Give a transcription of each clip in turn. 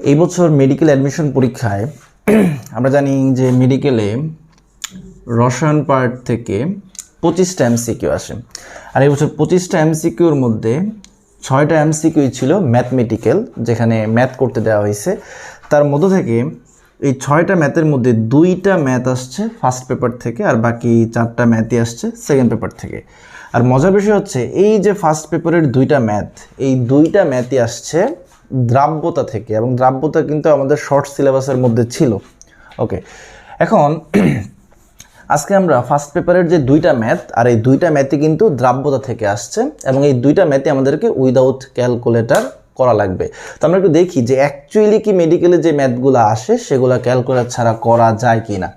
এই বছর medical admission পরীক্ষায় আমরা জানি যে মেডিকেলে রসায়ন পার্ট থেকে পঁচিশটা এমসিকিউ আসে। আর এই বছর পঁচিশটা এমসিকিউর মধ্যে ছয়টা এমসিকিউ ছিল ম্যাথমেটিক্যাল যেখানে ম্যাথ করতে দেওয়া হয়েছে। তার মধ্য থেকে এই ছয়টা ম্যাথের মধ্যে দুইটা ম্যাথ আসছে ফার্স্ট পেপার থেকে, আর বাকি চারটা ম্যাথই আসছে সেকেন্ড পেপার থেকে। আর মজার বিষয় হচ্ছে, এই যে ফার্স্ট পেপারের দুইটা ম্যাথ এই দুইটা ম্যাথই আসছে দ্রাব্যতা থেকে, এবং দ্রাব্যতা কিন্তু আমাদের শর্ট সিলেবাসের মধ্যে ছিল। ওকে এখন আজকে আমরা ফার্স্ট পেপারের যে দুইটা ম্যাথ আর এই দুইটা ম্যাথই কিন্তু দ্রাব্যতা থেকে আসছে, এবং এই দুইটা ম্যাথই আমাদেরকে উইদাউট ক্যালকুলেটর করা লাগবে। তো আমরা একটু দেখি যে অ্যাকচুয়ালি কি মেডিকেলে যে ম্যাথগুলো আসে, সেগুলো ক্যালকুলেটর ছাড়া করা যায় কি না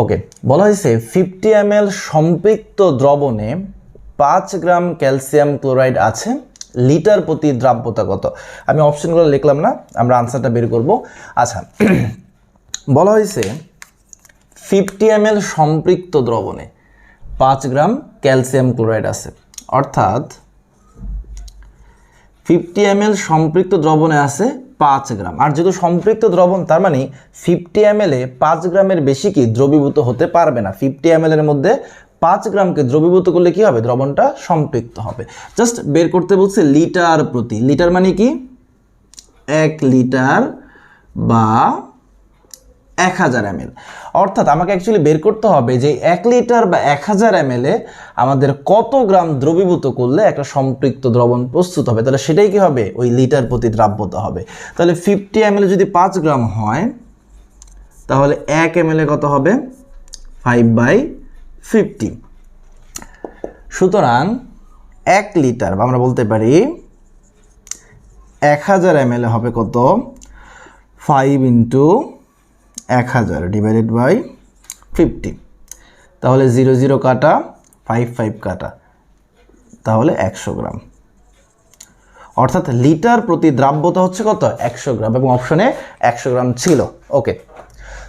ওকে বলা হয়েছে ফিফটি এম সম্পৃক্ত দ্রবণে পাঁচ গ্রাম ক্যালসিয়াম ক্লোরাইড আছে লিটার প্রতি দ্রাব্যতা কত? আমি অপশনগুলো লিখলাম না, আমরা আনসারটা বের করব। আচ্ছা বলা হয়েছে ফিফটি এম সম্পৃক্ত দ্রবণে পাঁচ গ্রাম ক্যালসিয়াম ক্লোরাইড আছে। অর্থাৎ ফিফটি এম সম্পৃক্ত দ্রবণে আছে পাঁচ গ্রাম। আর যেহেতু সম্পৃক্ত দ্রবণ, তার মানে ফিফটি এম এ পাঁচ গ্রামের বেশি কি দ্রবীভূত হতে পারবে না? ফিফটি এম মধ্যে পাঁচ গ্রামকে দ্রবীভূত করলে কি হবে? দ্রবণটা সম্পৃক্ত হবে। জাস্ট বের করতে বলছে লিটার প্রতি। লিটার মানে কি? এক লিটার বা এক হাজার এম অর্থাৎ আমাকে অ্যাকচুয়ালি বের করতে হবে যে এক লিটার বা এক হাজার এম আমাদের কত গ্রাম দ্রবীভূত করলে একটা সম্পৃক্ত দ্রবণ প্রস্তুত হবে? তাহলে সেটাই কি হবে? ওই লিটার প্রতি দ্রাব্যতা হবে। তাহলে ফিফটি এম যদি পাঁচ গ্রাম হয়, তাহলে এক এম কত হবে? Five by fifty. সুতরাং এক লিটার, বা আমরা বলতে পারি এক হাজার এম হবে কত? ফাইভ ইন্টু এক হাজার ডিভাইডেড বাই ফিফটি তাহলে জিরো জিরো কাটা ফাইভ ফাইভ কাটা, তাহলে একশো গ্রাম। অর্থাৎ লিটার প্রতি দ্রাব্যতা হচ্ছে কত? একশো গ্রাম, এবং অপশনে একশো গ্রাম ছিল। ওকে,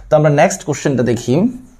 তো আমরা নেক্সট কোশ্চেনটা দেখি।